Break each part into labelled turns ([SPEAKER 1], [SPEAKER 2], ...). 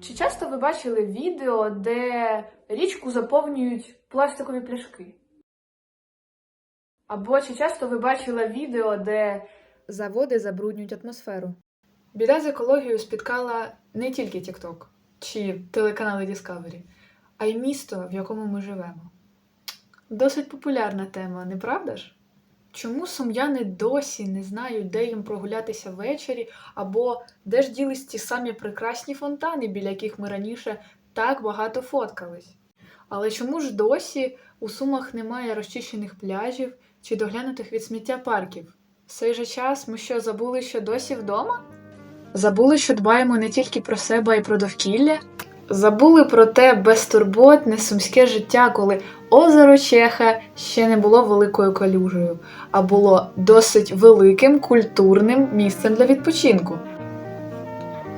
[SPEAKER 1] Чи часто ви бачили відео, де річку заповнюють пластикові пляшки? Або чи часто ви бачили відео, де
[SPEAKER 2] Заводи забруднюють атмосферу.
[SPEAKER 1] біда з екологією спіткала не тільки TikTok чи телеканали Discovery, а й місто, в якому ми живемо? Досить популярна тема, не правда ж? Чому сум'яни досі не знають, де їм прогулятися ввечері, або де ж ділись ті самі прекрасні фонтани, біля яких ми раніше так багато фоткались? Але чому ж досі у Сумах немає розчищених пляжів чи доглянутих від сміття парків? В цей же час ми що забули, що досі вдома? Забули, що дбаємо не тільки про себе, а й про довкілля? Забули про те безтурботне сумське життя, коли озеро Чеха ще не було великою калюжею, а було досить великим культурним місцем для відпочинку.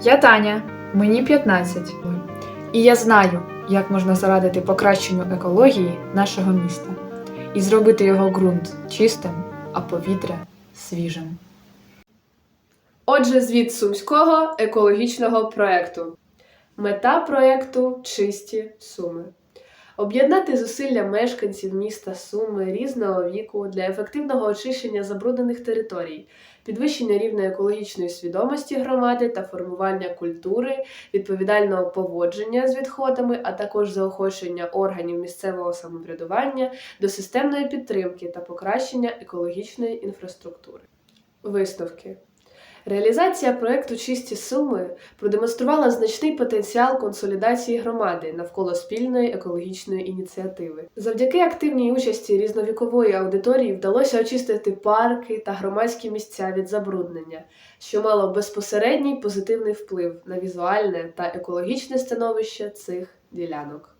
[SPEAKER 1] Я Таня, мені 15. І я знаю, як можна зарадити покращенню екології нашого міста і зробити його ґрунт чистим, а повітря свіжим.
[SPEAKER 3] Отже, звіт сумського екологічного проекту. Мета проекту чисті суми. Об'єднати зусилля мешканців міста Суми різного віку для ефективного очищення забруднених територій, підвищення рівня екологічної свідомості громади та формування культури, відповідального поводження з відходами, а також заохочення органів місцевого самоврядування до системної підтримки та покращення екологічної інфраструктури. Висновки. Реалізація проекту Чисті суми продемонструвала значний потенціал консолідації громади навколо спільної екологічної ініціативи. Завдяки активній участі різновікової аудиторії вдалося очистити парки та громадські місця від забруднення, що мало безпосередній позитивний вплив на візуальне та екологічне становище цих ділянок.